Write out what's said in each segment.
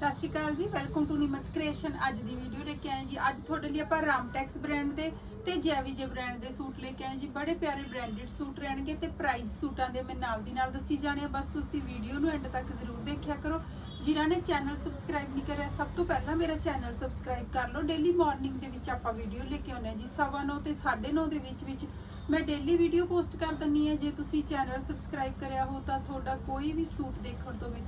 ਸਤਿ ਸ਼੍ਰੀ ਅਕਾਲ ਜੀ welcome to ਨਿਮਤ creation ਅੱਜ ਦੀ ਵੀਡੀਓ ਲੈ ਕੇ ਆਏ ਜੀ। ਅੱਜ ਤੁਹਾਡੇ ਲਈ ਆਪਾਂ ਰਾਮਟੈਕਸ ਬ੍ਰਾਂਡ ਦੇ ਤੇ ਜੈਵੀਜੇ ਬ੍ਰਾਂਡ ਦੇ ਸੂਟ ਲੈ ਕੇ ਆਏ ਜੀ। ਬੜੇ ਪਿਆਰੇ ਬ੍ਰਾਂਡਡ ਸੂਟ ਰਹਿਣਗੇ ਤੇ ਪ੍ਰਾਈਸ ਸੂਟਾਂ ਦੇ ਮੈਂ ਨਾਲ ਦੀ ਨਾਲ ਦੱਸੀ ਜਾਣੇ ਆ। ਬਸ ਤੁਸੀਂ ਵੀਡੀਓ ਨੂੰ ਐਂਡ ਤੱਕ ਜ਼ਰੂਰ ਦੇਖਿਆ ਕਰੋ। ਜਿਨ੍ਹਾਂ ਨੇ ਚੈਨਲ ਸਬਸਕ੍ਰਾਈਬ ਨਹੀਂ ਕਰਿਆ, ਸਭ ਤੋਂ ਪਹਿਲਾਂ ਮੇਰਾ ਚੈਨਲ ਸਬਸਕ੍ਰਾਈਬ ਕਰ ਲਓ। ਡੇਲੀ ਮਾਰਨਿੰਗ ਦੇ ਵਿੱਚ ਆਪਾਂ ਵੀਡੀਓ ਲੈ ਕੇ ਆਉਂਦੇ ਹਾਂ ਜੀ। 9:30 ਤੇ 9:30 ਦੇ ਵਿੱਚ ਵਿੱਚ ਮੈਂ ਡੇਲੀ ਵੀਡੀਓ ਪੋਸਟ ਕਰ ਦਿੰਨੀ ਆ ਜੇ ਤੁਸੀਂ ਚੈਨਲ ਸਬਸਕ੍ਰਾਈਬ ਕਰਿਆ ਹੋ ਤਾਂ ਤੁਹਾਡਾ ਕੋਈ ਵੀ ਸੂਟ ਦੇਖਣ ਤੋਂ ਮਿਸ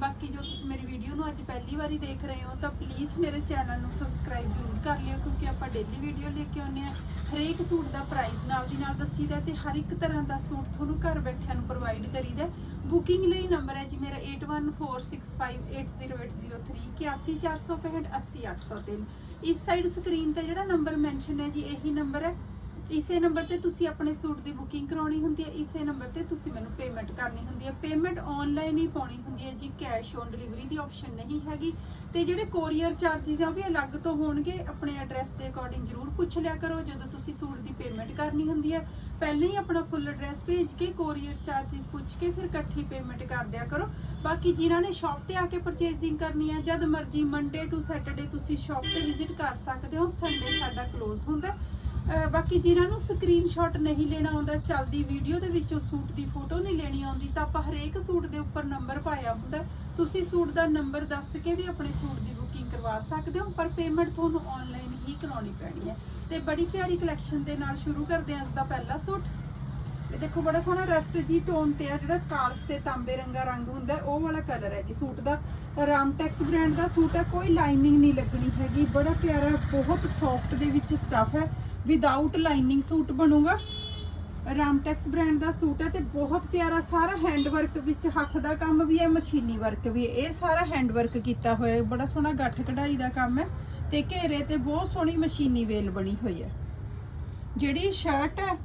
ਬਾਕੀ ਜੋ ਤੁਸੀਂ ਮੇਰੀ ਵੀਡੀਓ ਨੂੰ ਅੱਜ ਪਹਿਲੀ ਵਾਰੀ ਦੇਖ ਰਹੇ ਹੋ, ਤਾਂ ਪਲੀਜ਼ ਮੇਰੇ ਚੈਨਲ ਨੂੰ ਸਬਸਕ੍ਰਾਈਬ ਜ਼ਰੂਰ ਕਰ ਲਿਓ, ਕਿਉਂਕਿ ਆਪਾਂ ਡੇਲੀ ਵੀਡੀਓ ਲੈ ਕੇ ਆਉਂਦੇ ਆ ਹਰੇਕ ਸੂਟ ਦਾ ਪ੍ਰਾਈਸ ਨਾਲ ਦੀ ਨਾਲ ਦੱਸੀਦਾ ਤੇ ਹਰ ਇੱਕ ਤਰ੍ਹਾਂ ਦਾ ਸੂਟ ਤੁਹਾਨੂੰ ਘਰ ਬੈਠਿਆਂ ਨੂੰ ਪ੍ਰੋਵਾਈਡ ਕਰੀਦਾ ਬੁਕਿੰਗ ਲਈ ਨੰਬਰ ਹੈ ਜੀ ਮੇਰਾ 8146580803 80465 ਇਸ ਸਾਈਡ ਸਕਰੀਨ ਤੇ ਜਿਹੜਾ ਨੰਬਰ ਮੈਂਸ਼ਨ ਹੈ ਜੀ, ਇਹੀ ਨੰਬਰ ਹੈ। ਇਸੇ ਨੰਬਰ ਤੇ ਤੁਸੀਂ ਆਪਣੇ ਸੂਟ ਦੀ ਬੁਕਿੰਗ ਕਰਾਉਣੀ ਹੁੰਦੀ ਹੈ, ਇਸੇ ਨੰਬਰ ਤੇ ਤੁਸੀਂ ਮੈਨੂੰ ਪੇਮੈਂਟ ਕਰਨੀ ਹੁੰਦੀ ਹੈ। ਪੇਮੈਂਟ ਆਨਲਾਈਨ ਹੀ ਪਾਉਣੀ ਹੁੰਦੀ ਹੈ ਜੀ ਕੈਸ਼ ਔਨ ਡਿਲੀਵਰੀ ਦੀ ਆਪਸ਼ਨ ਨਹੀਂ ਹੈਗੀ। ਤੇ ਜਿਹੜੇ ਕੋਰੀਅਰ ਚਾਰजेस ਆ, ਉਹ ਵੀ ਅਲੱਗ ਤੋਂ ਹੋਣਗੇ। ਆਪਣੇ ਐਡਰੈਸ ਦੇ ਅਕੋਰਡਿੰਗ ਜ਼ਰੂਰ ਪੁੱਛ ਲਿਆ ਕਰੋ, ਜਦੋਂ ਤੁਸੀਂ ਸੂਟ ਦੀ ਪੇਮੈਂਟ ਕਰਨੀ ਹੁੰਦੀ ਹੈ। ਪਹਿਲਾਂ ਹੀ ਆਪਣਾ ਫੁੱਲ ਐਡਰੈਸ ਭੇਜ ਕੇ ਕੋਰੀਅਰ ਚਾਰजेस ਪੁੱਛ ਕੇ ਫਿਰ ਇਕੱਠੀ ਪੇਮੈਂਟ ਕਰ ਦਿਆ ਕਰੋ। ਬਾਕੀ ਜਿਨ੍ਹਾਂ ਨੇ ਸ਼ਾਪ ਤੇ ਆ ਕੇ ਪਰਚੇਜ਼ਿੰਗ ਕਰਨੀ ਹੈ, ਜਦ ਮਰਜ਼ੀ ਮੰਡੇ ਟੂ ਸੈਟਰਡੇ ਤੁਸੀਂ ਸ਼ਾਪ ਤੇ ਵਿਜ਼ਿਟ ਕਰ ਸਕਦੇ ਹੋ ਸੰਡੇ ਸਾਡਾ ਕਲੋਜ਼ ਹੁੰਦਾ ਬਾਕੀ ਜਿਨ੍ਹਾਂ ਨੂੰ ਸਕਰੀਨਸ਼ਾਟ ਨਹੀਂ ਲੈਣਾ ਆਉਂਦਾ, ਚੱਲਦੀ ਵੀਡੀਓ ਦੇ ਵਿੱਚੋਂ ਸੂਟ ਦੀ ਫੋਟੋ ਨਹੀਂ ਲੈਣੀ ਆਉਂਦੀ, ਤਾਂ ਆਪਾਂ ਹਰੇਕ ਸੂਟ ਦੇ ਉੱਪਰ ਨੰਬਰ ਪਾਇਆ ਹੁੰਦਾ। ਤੁਸੀਂ ਸੂਟ ਦਾ ਨੰਬਰ ਦੱਸ ਕੇ ਵੀ ਆਪਣੇ ਸੂਟ ਦੀ ਬੁਕਿੰਗ ਕਰਵਾ ਸਕਦੇ ਹੋ, ਪਰ ਪੇਮੈਂਟ ਤੁਹਾਨੂੰ ਆਨਲਾਈਨ ਹੀ ਕਰਾਉਣੀ ਪੈਣੀ ਹੈ। ਤੇ ਬੜੀ ਪਿਆਰੀ ਕਲੈਕਸ਼ਨ ਦੇ ਨਾਲ ਸ਼ੁਰੂ ਕਰਦੇ ਹਾਂ ਅੱਜ ਦਾ ਪਹਿਲਾ ਸੂਟ। ਇਹ ਦੇਖੋ, ਬੜਾ ਸੋਹਣਾ ਰਸਟ ਜੀ ਟੋਨ ਤੇ ਆ, ਜਿਹੜਾ ਕਾਲਸ ਤੇ ਤਾਂਬੇ ਰੰਗਾ ਰੰਗ ਹੁੰਦਾ, ਉਹ ਵਾਲਾ ਕਲਰ ਹੈ ਜੀ ਸੂਟ ਦਾ। ਰਾਮਟੈਕਸ ਬ੍ਰਾਂਡ ਦਾ ਸੂਟ ਹੈ, ਕੋਈ ਲਾਈਨਿੰਗ ਨਹੀਂ ਲੱਗਣੀ ਹੈਗੀ। ਬੜਾ ਪਿਆਰਾ, ਬਹੁਤ ਸੌਫਟ ਦੇ ਵਿੱਚ ਸਟਫ ਹੈ। ਵਿਦਆਊਟ ਲਾਈਨਿੰਗ ਸੂਟ ਬਣੂਗਾ। ਰਾਮਟੈਕਸ ਬ੍ਰਾਂਡ ਦਾ ਸੂਟ ਹੈ ਤੇ ਬਹੁਤ ਪਿਆਰਾ ਸਾਰਾ ਹੈਂਡ ਵਰਕ ਵਿੱਚ ਹੱਥ ਦਾ ਕੰਮ ਵੀ ਹੈ, ਮਸ਼ੀਨੀ ਵਰਕ ਵੀ ਹੈ। ਇਹ ਸਾਰਾ ਹੈਂਡ ਵਰਕ ਕੀਤਾ ਹੋਇਆ ਹੈ। ਬੜਾ ਸੋਹਣਾ ਗੱਠ ਕਢਾਈ ਦਾ ਕੰਮ ਹੈ ਤੇ ਘੇਰੇ ਤੇ ਬਹੁਤ ਸੋਹਣੀ ਮਸ਼ੀਨੀ ਵੇਲ ਬਣੀ ਹੋਈ ਹੈ। ਜਿਹੜੀ ਸ਼ਰਟ ਹੈ,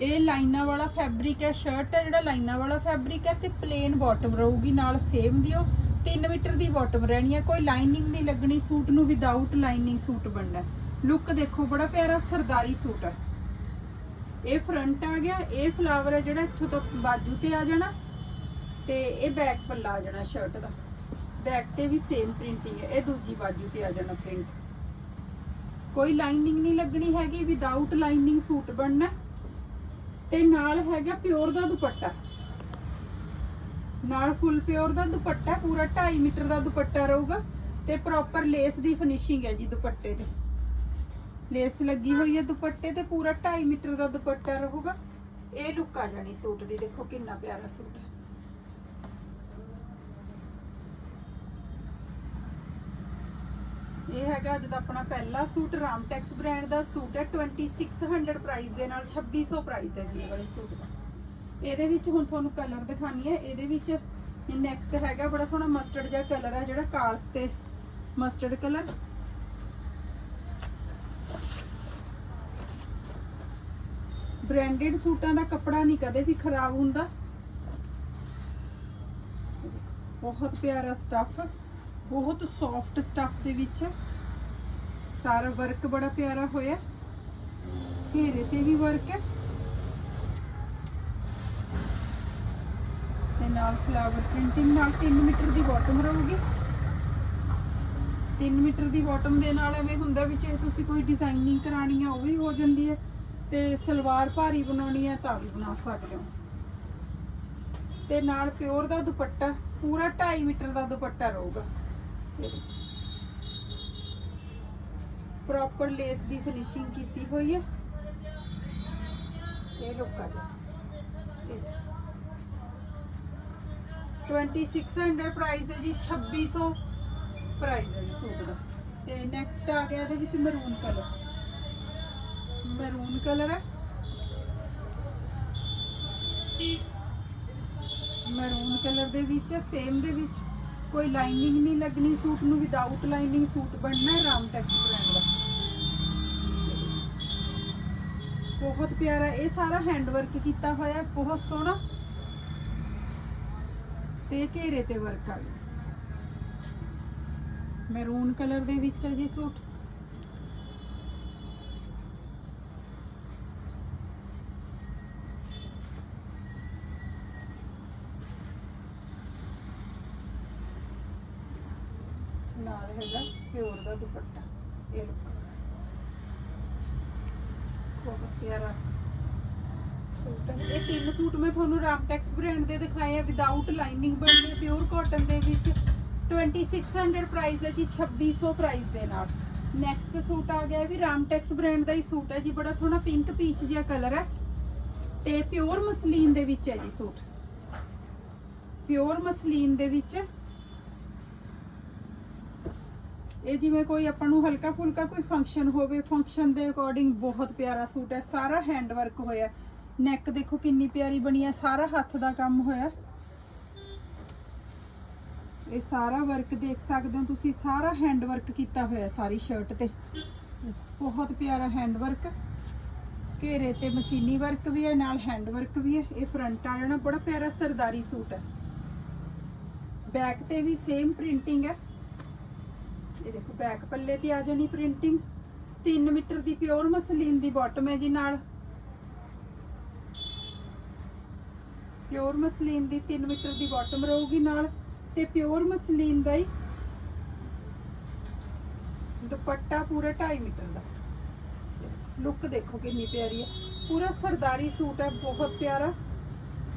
ਇਹ ਲਾਈਨਾਂ ਵਾਲਾ ਫੈਬਰਿਕ ਹੈ। ਸ਼ਰਟ ਹੈ ਜਿਹੜਾ ਲਾਈਨਾਂ ਵਾਲਾ ਫੈਬਰਿਕ ਹੈ ਤੇ ਪਲੇਨ ਬਾਟਮ ਰਹੂਗੀ, ਨਾਲ ਸੇਮ ਦਿਓ। 3 ਮੀਟਰ ਦੀ ਬਾਟਮ ਰਹਿਣੀ ਹੈ। ਕੋਈ ਲਾਈਨਿੰਗ ਨਹੀਂ ਲੱਗਣੀ ਸੂਟ ਨੂੰ। ਵਿਦਆਊਟ ਲਾਈਨਿੰਗ ਸੂਟ ਬਣਨਾ ਲੁੱਕ ਦੇਖੋ, ਬੜਾ ਪਿਆਰਾ ਸਰਦਾਰੀ ਸੂਟ ਹੈ ਇਹ ਫਰੰਟ ਆ ਗਿਆ, ਇਹ ਫਲਾਵਰ ਹੈ ਜਿਹੜਾ ਇੱਥੋਂ ਤੋਂ ਬਾਜੂ ਤੇ ਆ ਜਾਣਾ ਤੇ ਇਹ ਬੈਕ ਪੱਲਾ ਆ ਜਾਣਾ ਸ਼ਰਟ ਦਾ। ਬੈਕ ਤੇ ਵੀ ਸੇਮ ਪ੍ਰਿੰਟਿੰਗ ਹੈ ਇਹ ਦੂਜੀ ਬਾਜੂ ਤੇ ਆ ਜਾਣਾ ਪ੍ਰਿੰਟ ਕੋਈ ਲਾਈਨਿੰਗ ਨਹੀਂ ਲੱਗਣੀ ਹੈਗੀ ਵਿਦਆਊਟ ਲਾਈਨਿੰਗ ਸੂਟ ਬਣਨਾ। ਤੇ ਨਾਲ ਹੈਗਾ ਪਿਓਰ ਦਾ ਦੁਪੱਟਾ। ਨਾਲ ਫੁੱਲ ਪਿਓਰ ਦਾ ਦੁਪੱਟਾ, ਪੂਰਾ 2.5 ਮੀਟਰ ਦਾ ਦੁਪੱਟਾ ਰਹੂਗਾ ਤੇ ਪ੍ਰੋਪਰ ਲੇਸ ਦੀ ਫਿਨਿਸ਼ਿੰਗ ਹੈ ਜੀ ਦੁਪੱਟੇ ਤੇ ਲੇਸ ਲੱਗੀ ਹੋਈ ਹੈ ਦੁਪੱਟੇ ਤੇ ਪੂਰਾ 2.5 ਮੀਟਰ ਦਾ ਦੁਪੱਟਾ ਰਹੂਗਾ। ਇਹ ਲੁੱਕ ਆ ਜਾਣੀ ਸੂਟ ਦੀ, ਦੇਖੋ ਕਿੰਨਾ ਪਿਆਰਾ ਸੂਟ ਹੈ। ਇਹ ਹੈਗਾ ਅੱਜ ਦਾ ਆਪਣਾ ਪਹਿਲਾ ਸੂਟ, ਰਾਮਟੈਕਸ ਬ੍ਰਾਂਡ ਦਾ ਸੂਟ ਹੈ। 2600 ਪ੍ਰਾਈਸ ਦੇ ਨਾਲ 2600 ਪ੍ਰਾਈਸ ਹੈ ਜੀ ਇਹ ਵਾਲੇ ਸੂਟ ਦਾ। ਇਹਦੇ ਵਿੱਚ ਹੁਣ ਤੁਹਾਨੂੰ ਕਲਰ ਦਿਖਾਣੀ ਹੈ। ਇਹਦੇ ਵਿੱਚ ਨੈਕਸਟ ਹੈਗਾ ਬੜਾ ਸੋਹਣਾ ਮਸਟਰਡ ਜਿਹਾ ਕਲਰ ਹੈ, ਜਿਹੜਾ ਕਾਲਸ ਤੇ ਮਸਟਰਡ ਕਲਰ ਬ੍ਰਾਂਡਡ ਸੂਟਾਂ ਦਾ ਕੱਪੜਾ ਨਹੀਂ ਕਦੇ ਵੀ ਖਰਾਬ ਹੁੰਦਾ। ਬਹੁਤ ਪਿਆਰਾ ਸਟੱਫ ਬਹੁਤ ਸੌਫਟ ਸਟੱਫ ਦੇ ਵਿੱਚ ਹੈ। ਸਾਰਾ ਵਰਕ ਬੜਾ ਪਿਆਰਾ ਹੋਇਆ। ਘੇਰੇ ਤੇ ਵੀ ਵਰਕ ਹੈ। ਤੇ ਨਾਲ ਫਲਾਵਰ ਪ੍ਰਿੰਟਿੰਗ ਨਾਲ 3 ਮੀਟਰ ਦੀ ਬਾਟਮ ਰਹੂਗੀ। 3 ਮੀਟਰ ਦੀ ਬਾਟਮ ਦੇ ਨਾਲ ਐਵੇਂ ਹੁੰਦਾ ਵੀ ਜੇ ਤੁਸੀਂ ਕੋਈ ਡਿਜ਼ਾਈਨਿੰਗ ਕਰਾਣੀ ਆ, ਉਹ ਵੀ ਹੋ ਜਾਂਦੀ ਹੈ। ਤੇ ਸਲਵਾਰ ਭਾਰੀ ਬਣਾਉਣੀ ਹੈ ਤਾਂ ਵੀ ਬਣਾ ਸਕਦੇ ਹੋ। ਤੇ ਨਾਲ ਪਿਓਰ ਦਾ ਦੁਪੱਟਾ, ਪੂਰਾ 2.5 ਮੀਟਰ ਦਾ ਦੁਪੱਟਾ ਰਹੂਗਾ। ਪ੍ਰੋਪਰ ਲੇਸ ਦੀ ਫਿਨਿਸ਼ਿੰਗ ਕੀਤੀ ਹੋਈ ਹੈ ਇਹ ਲੁੱਕ ਜਾ। 2600 ਪ੍ਰਾਈਸ ਹੈ ਜੀ 2600 ਪ੍ਰਾਈਸ ਹੈ ਜੀ ਸੂਟ ਦਾ। ਤੇ ਨੈਕਸਟ ਆ ਗਿਆ ਇਹਦੇ ਵਿੱਚ ਮਰੂਨ ਕਲਰ ਮੈਰੂਨ ਕਲਰ ਹੈ। ਮੈਰੂਨ ਕਲਰ ਦੇ ਵਿੱਚ ਸੇਮ ਦੇ ਵਿੱਚ ਕੋਈ ਲਾਈਨਿੰਗ ਨਹੀਂ ਲੱਗਣੀ ਸੂਟ ਨੂੰ ਵਿਦਆਊਟ ਲਾਈਨਿੰਗ ਸੂਟ ਬਣਨਾ ਹੈ ਰਾਮਟੈਕਸ ਬ੍ਰਾਂਡ ਦਾ। ਬਹੁਤ ਪਿਆਰਾ, ਇਹ ਸਾਰਾ ਹੈਂਡ ਵਰਕ ਕੀਤਾ ਹੋਇਆ, ਬਹੁਤ ਸੋਹਣਾ। ਤੇ ਘੇਰੇ ਤੇ ਵਰਕ ਆ ਗਿਆ। ਮੈਰੂਨ ਕਲਰ ਦੇ ਵਿੱਚ ਹੈ ਜੀ ਸੂਟ ਨਾਲ ਹੈਗਾ ਪਿਓਰ ਦਾ ਦੁਪੱਟਾ, ਇਹ ਲੁੱਕ ਬਹੁਤ ਪਿਆਰਾ ਸੂਟ। ਹੈ ਇਹ ਤਿੰਨ ਸੂਟ ਮੈਂ ਤੁਹਾਨੂੰ ਰਾਮਟੈਕਸ ਬ੍ਰਾਂਡ ਦੇ ਦਿਖਾਏ ਆ ਵਿਦਆਊਟ ਲਾਈਨਿੰਗ ਬਣਨੇ ਪਿਓਰ ਕਾਟਨ ਦੇ ਵਿੱਚ। 2600 ਪ੍ਰਾਈਸ ਹੈ ਜੀ 2600 ਪ੍ਰਾਈਸ ਦੇ ਨਾਲ। ਨੈਕਸਟ ਸੂਟ ਆ ਗਿਆ ਇਹ ਵੀ ਰਾਮਟੈਕਸ ਬ੍ਰਾਂਡ ਦਾ ਹੀ ਸੂਟ ਹੈ ਜੀ, ਬੜਾ ਸੋਹਣਾ ਪਿੰਕ ਪੀਚ ਜਿਹਾ ਕਲਰ ਹੈ। ਤੇ ਪਿਓਰ ਮਸਲੀਨ ਦੇ ਵਿੱਚ ਹੈ ਜੀ ਸੂਟ। ਪਿਓਰ ਮਸਲੀਨ ਦੇ ਵਿੱਚ ਇਹ ਜਿਵੇਂ ਕੋਈ ਆਪਾਂ ਨੂੰ ਹਲਕਾ ਫੁਲਕਾ ਕੋਈ ਫੰਕਸ਼ਨ ਹੋਵੇ ਫੰਕਸ਼ਨ ਦੇ ਅਕੋਰਡਿੰਗ ਬਹੁਤ ਪਿਆਰਾ ਸੂਟ ਹੈ, ਸਾਰਾ ਹੈਂਡ ਵਰਕ ਹੋਇਆ ਨੈਕ ਦੇਖੋ ਕਿੰਨੀ ਪਿਆਰੀ ਬਣੀ ਹੈ, ਸਾਰਾ ਹੱਥ ਦਾ ਕੰਮ ਹੋਇਆ ਇਹ ਸਾਰਾ ਵਰਕ ਦੇਖ ਸਕਦੇ ਹੋ ਤੁਸੀਂ, ਸਾਰਾ ਹੈਂਡ ਵਰਕ ਕੀਤਾ ਹੋਇਆ ਸਾਰੀ ਸ਼ਰਟ ਤੇ। ਬਹੁਤ ਪਿਆਰਾ ਹੈਂਡ ਵਰਕ ਘੇਰੇ ਤੇ ਮਸ਼ੀਨੀ ਵਰਕ ਵੀ ਹੈ, ਨਾਲ ਹੈਂਡ ਵਰਕ ਵੀ ਹੈ। ਇਹ ਫਰੰਟ ਆ ਜਾਣਾ, ਬੜਾ ਪਿਆਰਾ ਸਰਦਾਰੀ ਸੂਟ ਹੈ। ਬੈਕ ਤੇ ਵੀ ਸੇਮ ਪ੍ਰਿੰਟਿੰਗ ਹੈ। ਇਹ ਦੇਖੋ ਬੈਕ ਪੱਲੇ ਤੇ ਆ ਜਾਣੀ ਪ੍ਰਿੰਟਿੰਗ 3 ਮੀਟਰ ਦੀ ਪਿਓਰ ਮਸਲੀਨ ਦੀ ਬਾਟਮ ਹੈ ਜੀ ਨਾਲ। ਪਿਓਰ ਮਸਲੀਨ ਦੀ 3 ਮੀਟਰ ਦੀ ਬਾਟਮ ਰਹੂਗੀ ਨਾਲ ਤੇ ਪਿਓਰ ਮਸਲੀਨ ਦਾ ਹੀ ਦੁਪੱਟਾ ਪੂਰਾ 2.5 ਮੀਟਰ ਦਾ। ਲੁੱਕ ਦੇਖੋ ਕਿੰਨੀ ਪਿਆਰੀ ਹੈ। ਪੂਰਾ ਸਰਦਾਰੀ ਸੂਟ ਹੈ, ਬਹੁਤ ਪਿਆਰਾ।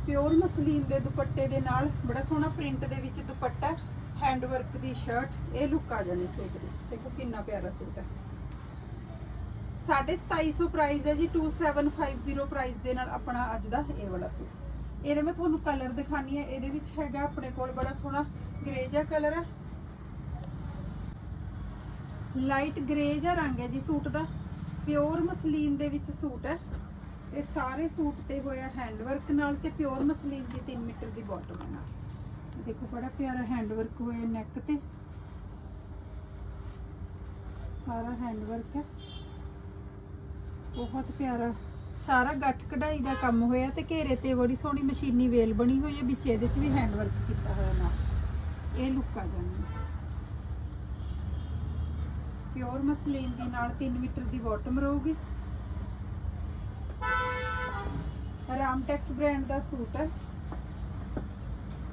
ਪਿਓਰ ਮਸਲੀਨ ਦੇ ਦੁਪੱਟੇ ਦੇ ਨਾਲ, ਬੜਾ ਸੋਹਣਾ ਪ੍ਰਿੰਟ ਦੇ ਵਿੱਚ ਦੁਪੱਟਾ ਹੈਂਡ ਵਰਕ ਦੀ ਸ਼ਰਟ, ਇਹ ਲੁੱਕ ਆ ਜਾਣੀ ਸੂਟ ਦੀ। ਦੇਖੋ ਕਿੰਨਾ ਪਿਆਰਾ ਸੂਟ ਹੈ। 2750 ਪ੍ਰਾਈਸ ਹੈ ਜੀ 2750 ਪ੍ਰਾਈਸ ਦੇ ਨਾਲ ਆਪਣਾ ਅੱਜ ਦਾ ਇਹ ਵਾਲਾ ਸੂਟ। ਇਹਦੇ ਮੈਂ ਤੁਹਾਨੂੰ ਕਲਰ ਦਿਖਾਨੀ ਹੈ। ਇਹਦੇ ਵਿੱਚ ਹੈਗਾ ਆਪਣੇ ਕੋਲ ਬੜਾ ਸੋਹਣਾ ਗ੍ਰੇ ਜਿਹਾ ਕਲਰ ਹੈ। ਲਾਈਟ ਗ੍ਰੇ ਜਿਹਾ ਰੰਗ ਹੈ ਜੀ ਸੂਟ ਦਾ। ਪਿਓਰ ਮਸਲੀਨ ਦੇ ਵਿੱਚ ਸੂਟ ਹੈ। ਤੇ ਸਾਰੇ ਸੂਟ ਤੇ ਹੋਇਆ ਹੈਂਡ ਵਰਕ ਨਾਲ ਤੇ ਪਿਓਰ ਮਸਲੀਨ ਦੀ 3 ਮੀਟਰ ਦੀ ਬਾਟਮ ਹੈ। ਨਾਲ ਦੇਖੋ ਬੜਾ ਪਿਆਰਾ ਹੈਂਡ ਵਰਕ ਹੋਇਆ ਨੈਕ ਤੇ। ਸਾਰਾ ਹੈਂਡ ਵਰਕ ਹੈ। ਬਹੁਤ ਪਿਆਰਾ। ਸਾਰਾ ਗੱਠ ਕਢਾਈ ਦਾ ਕੰਮ ਹੋਇਆ ਤੇ ਘੇਰੇ ਤੇ ਬੜੀ ਸੋਹਣੀ ਮਸ਼ੀਨੀ ਵੇਲ ਬਣੀ ਹੋਈ ਹੈ, ਵਿੱਚ ਇਹਦੇ 'ਚ ਵੀ ਹੈਂਡ ਵਰਕ ਕੀਤਾ ਹੋਇਆ ਨਾਲ। ਇਹ ਲੁੱਕ ਆ ਜਾਣੀ ਪਿਓਰ ਮਸਲੀਨ ਦੀ ਨਾਲ 3 ਮੀਟਰ ਦੀ ਬਾਟਮ ਰਹੂਗੀ। ਰਾਮਟੈਕਸ ਬ੍ਰਾਂਡ ਦਾ ਸੂਟ ਹੈ।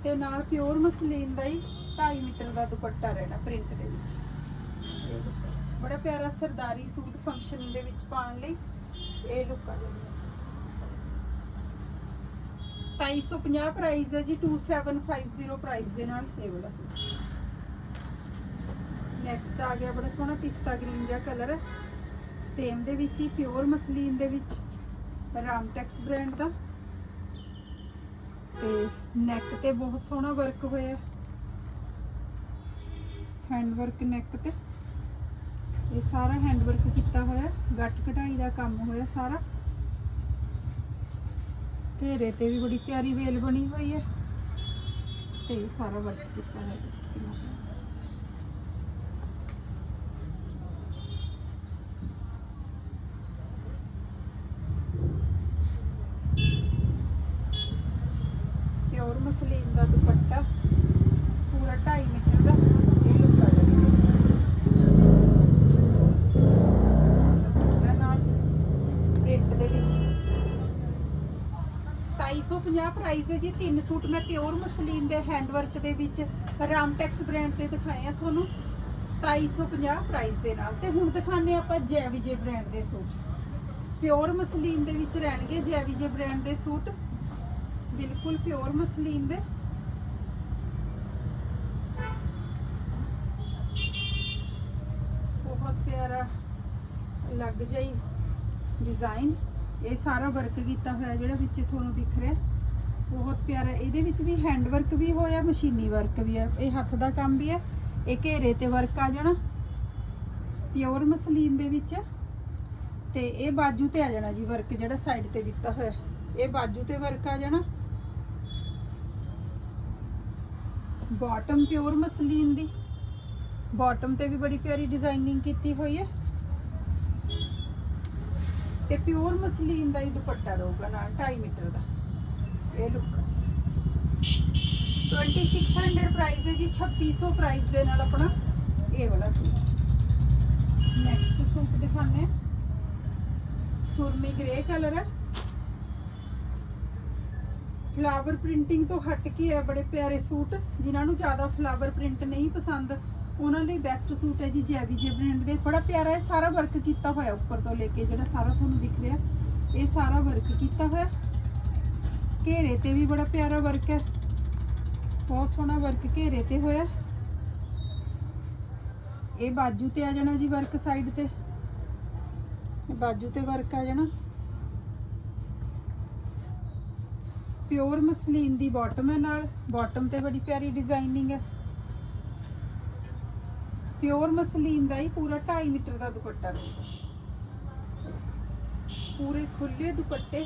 ਤੇ ਨਾਲ ਪਿਓਰ ਮਸਲੀਨ ਦਾ ਹੀ 2.5 ਮੀਟਰ ਦਾ ਦੁਪੱਟਾ ਰਹਿਣਾ ਪ੍ਰਿੰਟ ਦੇ ਵਿੱਚ। ਬੜਾ ਪਿਆਰਾ ਸਰਦਾਰੀ ਸੂਟ ਫੰਕਸ਼ਨ ਦੇ ਵਿੱਚ ਪਾਉਣ ਲਈ ਇਹ ਲੁੱਕ ਆ ਜਾਂਦੀ ਹੈ ਸੂਟ। 2750 ਪ੍ਰਾਈਸ ਹੈ ਜੀ 2750 ਪ੍ਰਾਈਸ ਦੇ ਨਾਲ ਇਹ ਵਾਲਾ ਸੂਟ। ਨੈਕਸਟ ਆ ਗਿਆ ਬੜਾ ਸੋਹਣਾ ਪਿਸਤਾ ਗ੍ਰੀਨ ਜਿਹਾ ਕਲਰ ਹੈ ਸੇਮ ਦੇ ਵਿੱਚ ਹੀ ਪਿਓਰ ਮਸਲੀਨ ਦੇ ਵਿੱਚ ਰਾਮਟੈਕਸ ਬ੍ਰਾਂਡ ਦਾ। ਤੇ ਨੈਕ ਤੇ ਬਹੁਤ ਸੋਹਣਾ ਵਰਕ ਹੋਇਆ ਹੈਂਡ ਵਰਕ ਨੈਕ ਤੇ। ਇਹ ਸਾਰਾ ਹੈਂਡ ਵਰਕ ਕੀਤਾ ਹੋਇਆ ਗੱਟ ਕਢਾਈ ਦਾ ਕੰਮ ਹੋਇਆ ਸਾਰਾ। ਘੇਰੇ ਤੇ ਵੀ ਬੜੀ ਪਿਆਰੀ ਵੇਲ ਬਣੀ ਹੋਈ ਹੈ। ਤੇ ਸਾਰਾ ਵਰਕ ਕੀਤਾ ਹੈ। ਮਸਲੀਨ ਦਾ ਦੁਪੱਟਾ, ਪੂਰਾ 2.5 ਮੀਟਰ ਦਾ, ਇਹ ਲੁੱਕ ਆ ਜਾਂਦਾ ਨਾਲ ਪ੍ਰਿੰਟ ਦੇ ਵਿੱਚ 2750 ਪ੍ਰਾਈਸ ਹੈ ਜੀ, ਤਿੰਨ ਸੂਟ ਮੈਂ ਪਿਓਰ ਮਸਲੀਨ ਦੇ ਹੈਂਡ ਦੇ ਵਿੱਚ ਰਾਮਟੈਕਸ ਬ੍ਰਾਂਡ ਦੇ ਦਿਖਾਏ ਆ ਤੁਹਾਨੂੰ। 2750 ਪ੍ਰਾਈਸ ਦੇ ਨਾਲ। ਤੇ ਹੁਣ ਦਿਖਾਣੇ ਆਪਾਂ ਜੈ ਵਿਜੇ ਬ੍ਰਾਂਡ ਦੇ ਸੂਟ। ਪਿਓਰ ਮਸਲੀਨ ਦੇ ਵਿੱਚ ਰਹਿਣਗੇ ਜੈ ਵਿਜੇ ਬ੍ਰਾਂਡ ਦੇ ਸੂਟ। ਬਿਲਕੁਲ ਪਿਓਰ ਮਸਲੀਨ ਦੇ। ਬਹੁਤ ਪਿਆਰਾ ਲੱਗ ਜਾਈ ਡਿਜ਼ਾਈਨ ਇਹ ਸਾਰਾ ਵਰਕ ਕੀਤਾ ਹੋਇਆ ਜਿਹੜਾ ਵਿੱਚ ਤੁਹਾਨੂੰ ਦਿਖ ਰਿਹਾ। ਬਹੁਤ ਪਿਆਰਾ, ਇਹਦੇ ਵਿੱਚ ਵੀ ਹੈਂਡ ਵਰਕ ਵੀ ਹੋਇਆ, ਮਸ਼ੀਨੀ ਵਰਕ ਵੀ ਹੈ। ਇਹ ਹੱਥ ਦਾ ਕੰਮ ਵੀ ਹੈ, ਇਹ ਘੇਰੇ ਤੇ ਵਰਕ ਆ ਜਾਣਾ। ਪਿਓਰ ਮਸਲੀਨ ਦੇ ਵਿੱਚ। ਤੇ ਇਹ ਬਾਜੂ ਤੇ ਆ ਜਾਣਾ ਜੀ ਵਰਕ ਜਿਹੜਾ ਸਾਈਡ ਤੇ ਦਿੱਤਾ ਹੋਇਆ। ਇਹ ਬਾਜੂ ਤੇ ਵਰਕ ਆ ਜਾਣਾ। ਬਾਟਮ ਪਿਓਰ ਮਸਲੀਨ ਦੀ। ਬਾਟਮ ਤੇ ਵੀ ਬੜੀ ਪਿਆਰੀ ਡਿਜ਼ਾਈਨਿੰਗ ਕੀਤੀ ਹੋਈ ਹੈ। ਤੇ ਪਿਓਰ ਮਸਲੀਨ ਦਾ ਹੀ ਦੁਪੱਟਾ ਰਹੂਗਾ ਨਾਲ 2.5 ਮੀਟਰ ਦਾ। ਇਹ ਲੁੱਕ 2600 ਪ੍ਰਾਈਸ ਹੈ ਜੀ 2600 ਪ੍ਰਾਈਸ ਦੇ ਨਾਲ ਆਪਣਾ ਇਹ ਵਾਲਾ ਸੂਟ। ਨੈਕਸਟ ਸੂਟ ਦਿਖਾਣੇ ਸੁਰਮੀ ਗ੍ਰੇ ਕਲਰ ਹੈ। ਫਲਾਵਰ ਪ੍ਰਿੰਟਿੰਗ ਤੋਂ ਹਟ ਕੇ ਹੈ ਬੜੇ ਪਿਆਰੇ ਸੂਟ, ਜਿਨ੍ਹਾਂ ਨੂੰ ਜ਼ਿਆਦਾ ਫਲਾਵਰ ਪ੍ਰਿੰਟ ਨਹੀਂ ਪਸੰਦ, ਉਹਨਾਂ ਲਈ ਬੈਸਟ ਸੂਟ ਹੈ ਜੀ ਜੈਵੀ ਜੇ ਬ੍ਰਾਂਡ ਦੇ। ਬੜਾ ਪਿਆਰਾ ਹੈ ਸਾਰਾ ਵਰਕ ਕੀਤਾ ਹੋਇਆ ਉੱਪਰ ਤੋਂ ਲੈ ਕੇ, ਜਿਹੜਾ ਸਾਰਾ ਤੁਹਾਨੂੰ ਦਿਖ ਰਿਹਾ, ਇਹ ਸਾਰਾ ਵਰਕ ਕੀਤਾ ਹੋਇਆ। ਘੇਰੇ ਤੇ ਵੀ ਬੜਾ ਪਿਆਰਾ ਵਰਕ ਹੈ। ਬਹੁਤ ਸੋਹਣਾ ਵਰਕ ਘੇਰੇ ਤੇ ਹੋਇਆ। ਇਹ ਬਾਜੂ ਤੇ ਆ ਜਾਣਾ ਜੀ ਵਰਕ ਸਾਈਡ ਤੇ। ਬਾਜੂ ਤੇ ਵਰਕ ਆ ਜਾਣਾ। ਪਿਓਰ ਮਸਲੀਨ ਦੀ ਬਾਟਮ ਹੈ ਨਾਲ। ਬਾਟਮ ਤੇ ਬੜੀ ਪਿਆਰੀ ਡਿਜ਼ਾਈਨਿੰਗ ਹੈ। ਪਿਓਰ ਮਸਲੀਨ ਦਾ ਹੀ ਪੂਰਾ 2.5 ਮੀਟਰ ਦਾ ਦੁਪੱਟਾ ਰਹੇਗਾ ਪੂਰੇ ਖੁੱਲੇ ਦੁਪੱਟੇ,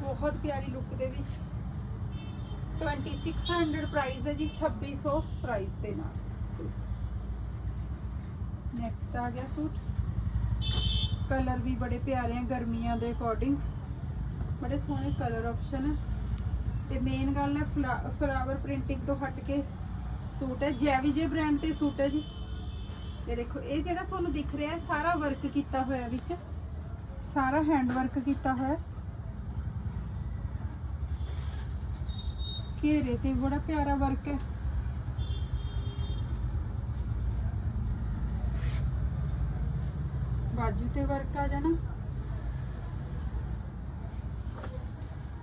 ਬਹੁਤ ਪਿਆਰੀ ਲੁੱਕ ਦੇ ਵਿੱਚ। 2600 ਪ੍ਰਾਈਸ ਹੈ ਜੀ 2600 ਪ੍ਰਾਈਸ ਦੇ ਨਾਲ ਸੂਟ। ਨੈਕਸਟ ਆ ਗਿਆ ਸੂਟ। ਕਲਰ ਵੀ ਬੜੇ ਪਿਆਰੇ ਆ, ਗਰਮੀਆਂ ਦੇ ਅਕੋਰਡਿੰਗ ਬੜੇ ਸੋਹਣੇ ਕਲਰ ਆਪਸ਼ਨ ਤੇ ਮੇਨ ਗੱਲ ਹੈ ਫਲਾਵਰ ਪ੍ਰਿੰਟਿੰਗ ਤੋਂ ਹਟ ਕੇ ਸੂਟ ਹੈ। ਜੈਵੀ ਬ੍ਰਾਂਡ ਤੇ ਸੂਟ ਹੈ ਜੀ। ਇਹ ਦੇਖੋ, ਇਹ ਜਿਹੜਾ ਤੁਹਾਨੂੰ ਦਿਖ ਰਿਹਾ ਹੈ, ਸਾਰਾ ਵਰਕ ਕੀਤਾ ਹੋਇਆ ਵਿੱਚ। ਸਾਰਾ ਹੈਂਡ ਵਰਕ ਕੀਤਾ ਹੋਇਆ। ਘੇਰੇ ਤੇ ਬੜਾ ਪਿਆਰਾ ਵਰਕ ਹੈ। ਬਾਜੂ ਤੇ ਵਰਕ ਆ ਜਾਣਾ।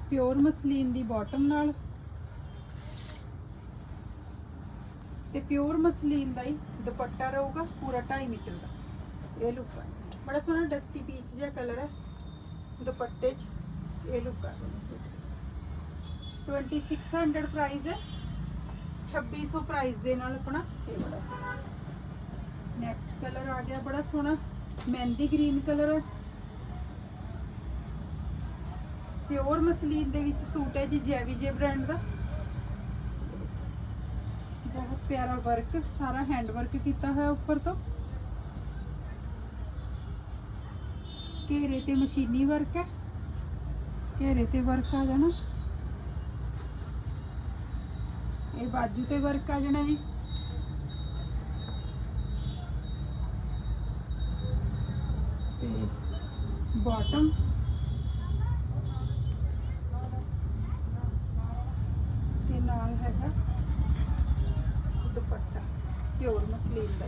ਪਿਓਰ ਮਸਲੀਨ ਦੀ ਬਾਟਮ ਨਾਲ। ਤੇ ਪਿਓਰ ਮਸਲੀਨ ਦਾ ਹੀ ਦੁਪੱਟਾ ਰਹੂਗਾ ਪੂਰਾ 2.5 ਮੀਟਰ ਦਾ। ਇਹ ਲੁੱਕ ਆ। ਬੜਾ ਸੋਹਣਾ ਡਸਟੀ ਪੀਚ ਜਿਹਾ ਕਲਰ ਹੈ। ਦੁਪੱਟੇ 'ਚ ਇਹ ਲੁੱਕ ਆ ਰਹੀ ਸੂਟ ਦੀ 2600 ਪ੍ਰਾਈਸ ਹੈ। 2600 ਪ੍ਰਾਈਸ ਦੇ ਨਾਲ ਆਪਣਾ ਇਹ ਬੜਾ ਸੋਹਣਾ। ਨੈਕਸਟ ਕਲਰ ਆ ਗਿਆ ਬੜਾ ਸੋਹਣਾ। ਮਹਿੰਦੀ ਗ੍ਰੀਨ ਕਲਰ ਹੈ ਪਿਓਰ ਮਸਲੀਨ ਦੇ ਵਿੱਚ ਸੂਟ ਹੈ ਜੀ ਜੈਵੀ ਜੇ ਬ੍ਰਾਂਡ ਦਾ। ਬਹੁਤ ਪਿਆਰਾ ਵਰਕ ਸਾਰਾ ਹੈਂਡ ਵਰਕ ਕੀਤਾ ਹੋਇਆ ਉੱਪਰ ਤੋਂ। ਘੇਰੇ ਤੇ ਮਸ਼ੀਨੀ ਵਰਕ ਹੈ। ਘੇਰੇ ਤੇ ਵਰਕ ਆ ਜਾਣਾ। ਇਹ ਬਾਜੂ ਤੇ ਵਰਕ ਆ ਜਾਣਾ ਜੀ। ਤੇ ਬਾਟਮ ਤੇ ਨਾਲ ਹੈਗਾ ਦੁਪੱਟਾ ਪਿਓਰ ਦਾ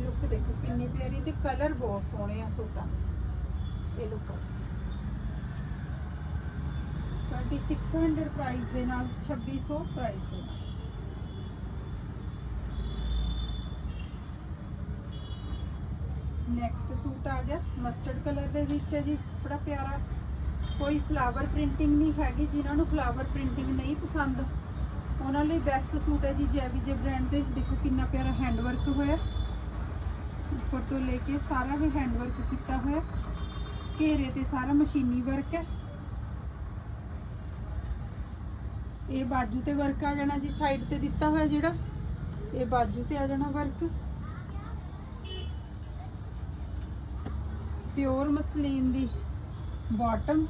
ਲੁੱਕ ਦੇਖੋ ਕਿੰਨੀ ਪਿਆਰੀ ਤੇ ਕਲਰ ਬਹੁਤ ਸੋਹਣੇ ਆ ਸੂਟਾਂ ਇਹ ਲੁੱਕ 2600 ਪ੍ਰਾਈਸ ਦੇ ਨਾਲ 2600 ਪ੍ਰਾਈਸ ਦੇ ਨਾਲ। ਨੈਕਸਟ ਸੂਟ ਆ ਗਿਆ ਮਸਟਰਡ ਕਲਰ ਦੇ ਵਿੱਚ ਹੈ ਜੀ, ਬੜਾ ਪਿਆਰਾ। ਕੋਈ ਫਲਾਵਰ ਪ੍ਰਿੰਟਿੰਗ ਨਹੀਂ ਹੈਗੀ, ਜਿਨ੍ਹਾਂ ਨੂੰ ਫਲਾਵਰ ਪ੍ਰਿੰਟਿੰਗ ਨਹੀਂ ਪਸੰਦ। ਉਹਨਾਂ ਲਈ ਬੈਸਟ ਸੂਟ ਹੈ ਜੀ ਜੈਵੀ ਜੇ ਬ੍ਰਾਂਡ ਦੇ। ਦੇਖੋ ਕਿੰਨਾ ਪਿਆਰਾ ਹੈਂਡ ਵਰਕ ਹੋਇਆ। ਉੱਪਰ ਤੋਂ ਲੈ ਕੇ ਸਾਰਾ ਹੀ ਹੈਂਡ ਵਰਕ ਕੀਤਾ ਹੋਇਆ। ਘੇਰੇ ਤੇ ਸਾਰਾ ਮਸ਼ੀਨੀ ਵਰਕ ਹੈ। ਇਹ ਬਾਜੂ ਤੇ ਵਰਕ ਆ ਜਾਣਾ ਜੀ ਸਾਈਡ ਤੇ ਦਿੱਤਾ ਹੋਇਆ ਜਿਹੜਾ। ਇਹ ਬਾਜੂ ਤੇ ਆ ਜਾਣਾ ਵਰਕ ਪਿਓਰ ਮਸਲੀਨ ਦੀ ਬਾਟਮ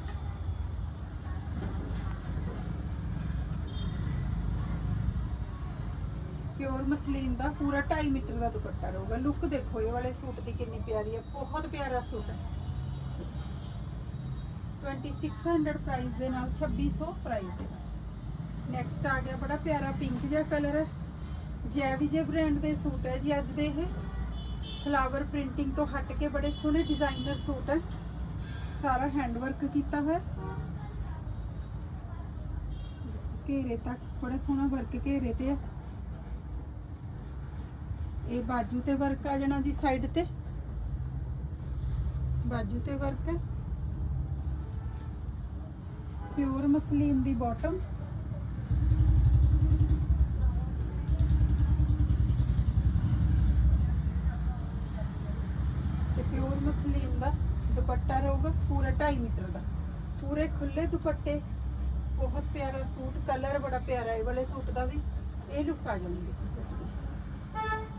ਪਿਓਰ ਮਸਲੀਨ ਦਾ ਪੂਰਾ 2.5 ਮੀਟਰ ਦਾ ਦੁਪੱਟਾ ਰਹੂਗਾ ਲੁੱਕ ਦੇਖੋ ਇਹ ਵਾਲੇ ਸੂਟ ਦੀ ਕਿੰਨੀ ਪਿਆਰੀ ਹੈ ਬਹੁਤ ਪਿਆਰਾ ਸੂਟ ਹੈ 2600 ਪ੍ਰਾਈਸ ਦੇ ਨਾਲ 2600 ਪ੍ਰਾਈਸ ਦੇ ਨਾਲ ਨੈਕਸਟ ਆ ਗਿਆ ਬੜਾ ਪਿਆਰਾ ਪਿੰਕ ਜਿਹਾ ਕਲਰ ਹੈ ਜੈਵੀ ਜੇ ਬ੍ਰਾਂਡ ਦੇ ਸੂਟ ਹੈ ਜੀ ਅੱਜ ਦੇ ਇਹ ਫਲਾਵਰ ਪ੍ਰਿੰਟਿੰਗ ਤੋਂ ਹਟ ਕੇ ਬੜੇ ਸੋਹਣੇ ਡਿਜ਼ਾਈਨਰ ਸੂਟ ਹੈ ਸਾਰਾ ਹੈਂਡ ਵਰਕ ਕੀਤਾ ਹੋਇਆ ਘੇਰੇ ਤੱਕ ਬੜਾ ਸੋਹਣਾ ਵਰਕ ਘੇਰੇ ਤੇ ਹੈ ਇਹ ਬਾਜੂ ਤੇ ਵਰਕ ਆ ਜਾਣਾ ਜੀ ਸਾਈਡ ਤੇ। ਬਾਜੂ ਤੇ ਵਰਕ ਹੈ। ਪਿਓਰ ਮਸਲੀਨ ਦੀ ਬਾਟਮ ਤੇ ਪਿਓਰ ਮਸਲੀਨ ਦਾ ਦੁਪੱਟਾ ਰਹੂਗਾ, ਪੂਰਾ 2.5 ਮੀਟਰ ਦਾ। ਪੂਰੇ ਖੁੱਲੇ ਦੁਪੱਟੇ। ਬਹੁਤ ਪਿਆਰਾ ਸੂਟ ਕਲਰ ਬੜਾ ਪਿਆਰਾ ਹੈ ਵਾਲੇ ਸੂਟ ਦਾ ਵੀ। ਇਹ ਲੁੱਕ ਆ ਜਾਣੀ ਦੇਖੋ ਸੂਟ ਦੀ।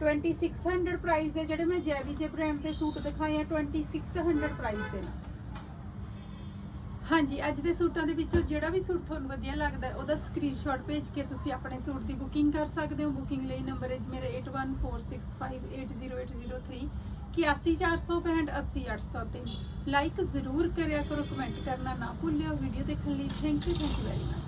2600 ਪ੍ਰਾਈਸ ਦੇ ਜਿਹੜੇ ਮੈਂ ਜੈਵੀ ਜੇ ਬ੍ਰਾਂਡ ਦੇ ਸੂਟ ਦਿਖਾਏ ਆ 2600 ਪ੍ਰਾਈਸ ਦੇ ਨਾਲ ਹਾਂਜੀ, ਅੱਜ ਦੇ ਸੂਟਾਂ ਦੇ ਵਿੱਚੋਂ ਜਿਹੜਾ ਵੀ ਸੂਟ ਤੁਹਾਨੂੰ ਵਧੀਆ ਲੱਗਦਾ ਉਹਦਾ ਸਕਰੀਨਸ਼ਾਟ ਭੇਜ ਕੇ ਤੁਸੀਂ ਆਪਣੇ ਸੂਟ ਦੀ ਬੁਕਿੰਗ ਕਰ ਸਕਦੇ ਹੋ। ਬੁਕਿੰਗ ਲਈ ਨੰਬਰ ਹੈ ਜੀ ਮੇਰਾ 8146580803 81465 80803 ਲਾਈਕ ਜ਼ਰੂਰ ਕਰਿਆ ਕਰੋ ਕਮੈਂਟ ਕਰਨਾ ਨਾ ਭੁੱਲਿਓ। ਵੀਡੀਓ ਦੇਖਣ ਲਈ thank you thank you very much